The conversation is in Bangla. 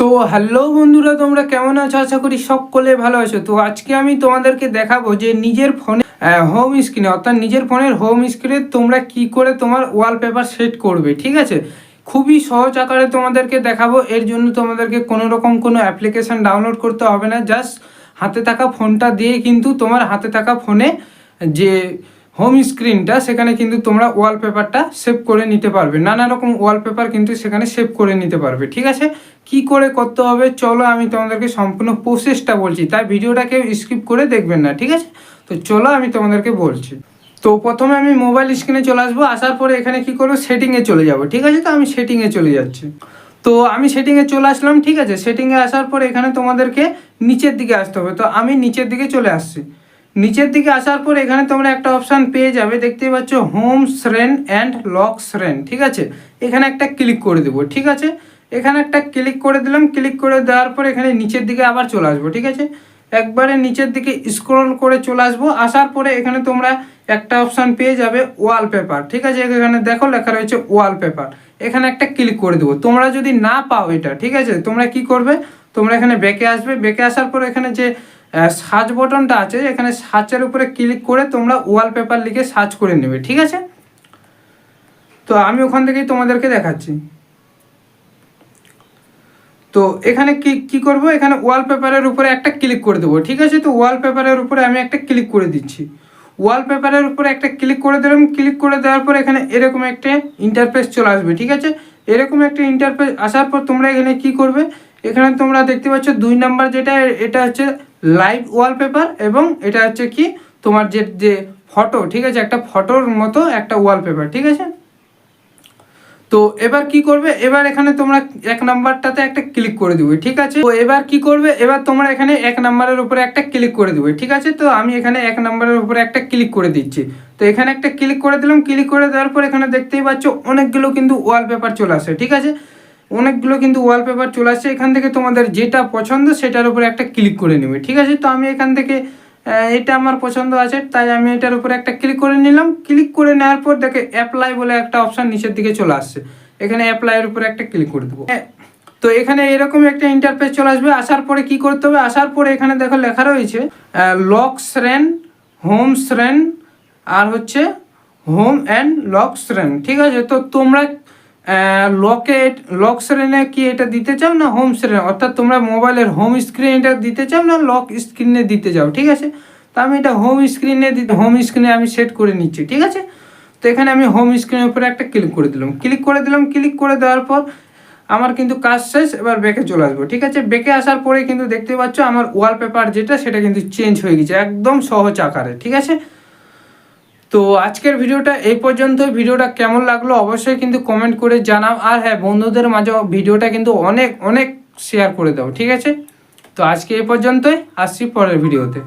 তো হ্যালো বন্ধুরা, তোমরা কেমন আছো? আশা করি সকলে ভালো আছো। তো আজকে আমি তোমাদেরকে দেখাবো যে নিজের ফোনে হোম স্ক্রিনে অর্থাৎ নিজের ফোনের হোম স্ক্রিনে তোমরা কি করে তোমার ওয়ালপেপার সেট করবে, ঠিক আছে? খুবই সহজ আকারে তোমাদেরকে দেখাবো। এর জন্য তোমাদেরকে কোনো রকম কোনো অ্যাপ্লিকেশন ডাউনলোড করতে হবে না। জাস্ট হাতে থাকা ফোনটা দিয়ে কিন্তু তোমার হাতে থাকা ফোনে যে হোম স্ক্রিনটা সেখানে কিন্তু তোমরা ওয়ালপেপারটা সেভ করে নিতে পারবে। নানা রকম ওয়ালপেপার কিন্তু সেখানে সেভ করে নিতে পারবে, ঠিক আছে? কি করে করতে হবে? চলো আমি তোমাদেরকে সম্পূর্ণ প্রসেসটা বলছি, তাই ভিডিওটাকে স্কিপ করে দেখবেন না, ঠিক আছে? তো চলো আমি তোমাদেরকে বলছি। তো প্রথমে আমি মোবাইল স্ক্রিনে চলে আসব, আসার পরে এখানে কি করব? সেটিংয়ে চলে যাব, ঠিক আছে? তো আমি সেটিংয়ে চলে যাচ্ছি। তো আমি সেটিংয়ে চলে আসলাম, ঠিক আছে? সেটিংয়ে আসার পরে এখানে তোমাদেরকে নিচের দিকে আসতে হবে। তো আমি নিচের দিকে চলে আসছি। নিচের দিকে আসার পর এখানে তোমরা একটা অপশান পেয়ে যাবে। দেখতেই পাচ্ছ home screen and lock screen ঠিক আছে? এখানে একটা ক্লিক করে দেবো, ঠিক আছে? এখানে একটা ক্লিক করে দিলাম ক্লিক করে দেওয়ার পর এখানে নিচের দিকে আবার চলে আসব, ঠিক আছে? একবারে নিচের দিকে স্ক্রল করে চলে আসব, আসার পরে এখানে তোমরা একটা অপশান পেয়ে যাবে ওয়ালপেপার ঠিক আছে? এখানে দেখো লেখা রয়েছে ওয়ালপেপার এখানে একটা ক্লিক করে দেবো। তোমরা যদি না পাও এটা, ঠিক আছে? তোমরা কি করবে? তোমরা এখানে বেঁকে আসবে। বেঁকে আসার পর এখানে যে সার্চ বটনটা আছে, এখানে সার্চের উপরে ক্লিক করে তোমরা ওয়ালপেপার লিখে সার্চ করে নেবে, ঠিক আছে? তো আমি ওখান থেকেই তোমাদেরকে দেখাচ্ছি। তো এখানে কি কি করব? এখানে ওয়ালপেপারের উপরে একটা ক্লিক করে দেবো, ঠিক আছে? তো ওয়ালপেপারের উপরে আমি একটা ক্লিক করে দিচ্ছি। ওয়ালপেপারের উপরে একটা ক্লিক করে দিলাম ক্লিক করে দেওয়ার পর এখানে এরকম একটা ইন্টারফেস চলে আসবে, ঠিক আছে? এরকম একটা ইন্টারফেস আসার পর তোমরা এখানে কি করবে? এখানে তোমরা দেখতে পাচ্ছ দুই নাম্বার যেটা, এটা হচ্ছে লাইভ ওয়ালপেপার এবং এটা হচ্ছে কি তোমার যে যে ফটো ঠিক আছে? একটা ফটোর মতো একটা ওয়ালপেপার ঠিক আছে? তো এবার কি করবে? এবার এখানে তোমরা এক নাম্বারটাতে একটা ক্লিক করে দিবে, ঠিক আছে? তো এবার কি করবে? এবার তোমরা এখানে এক নাম্বারের উপরে একটা ক্লিক করে দিবে, ঠিক আছে? তো আমি এখানে এক নাম্বারের উপরে একটা ক্লিক করে দিচ্ছি। তো এখানে একটা ক্লিক করে দিলাম ক্লিক করে দেওয়ার পর এখানে দেখতেই পাচ্ছ অনেকগুলো কিন্তু ওয়ালপেপার চলে আসে, ঠিক আছে? অনেকগুলো কিন্তু ওয়ালপেপার চলে আসছে। এখান থেকে তোমাদের যেটা পছন্দ সেটার উপরে একটা ক্লিক করে নেবে ঠিক আছে? তো আমি এখান থেকে এটা আমার পছন্দ আছে তাই আমি এটার উপরে একটা ক্লিক করে নিলাম। ক্লিক করে নেওয়ার পর দেখে অ্যাপ্লাই বলে একটা অপশান নিচের দিকে চলে আসছে। এখানে অ্যাপ্লাইয়ের উপরে একটা ক্লিক করে দেবো। হ্যাঁ, তো এখানে এরকম একটা ইন্টারফেস চলে আসবে। আসার পরে কি করতে হবে? আসার পরে এখানে দেখো লেখা রয়েছে লক শ্রেন হোম শ্রেন আর হচ্ছে হোম অ্যান্ড লক শ্রেন ঠিক আছে? তো তোমরা লকে লক শ্রেণে কি এটা দিতে চাও না হোম শ্রেণে অর্থাৎ তোমরা মোবাইলের হোম স্ক্রিন এটা দিতে চাও না লক স্ক্রিনে দিতে চাও, ঠিক আছে? তো আমি এটা হোম স্ক্রিনে হোম স্ক্রিনে আমি সেট করে নিচ্ছি, ঠিক আছে? তো এখানে আমি হোম স্ক্রিনের উপরে একটা ক্লিক করে দিলাম। ক্লিক করে দিলাম ক্লিক করে দেওয়ার পর আমার কিন্তু কাজ শেষ, এবার বেঁকে চলে আসব, ঠিক আছে? বেঁকে আসার পরে কিন্তু দেখতে পাচ্ছ আমার ওয়ালপেপার যেটা, সেটা কিন্তু চেঞ্জ হয়ে গেছে, একদম সহজ আকারে, ঠিক আছে? তো আজকের ভিডিওটা এই পর্যন্ত ভিডিওটা কেমন লাগল অবশ্যই কিন্তু কমেন্ট করে জানাও। আর হ্যাঁ বন্ধুদের মাঝে ভিডিওটা কিন্তু অনেক অনেক শেয়ার করে দাও, ঠিক আছে? তো আজকে এই পর্যন্তই। আসছি পরের ভিডিওতে।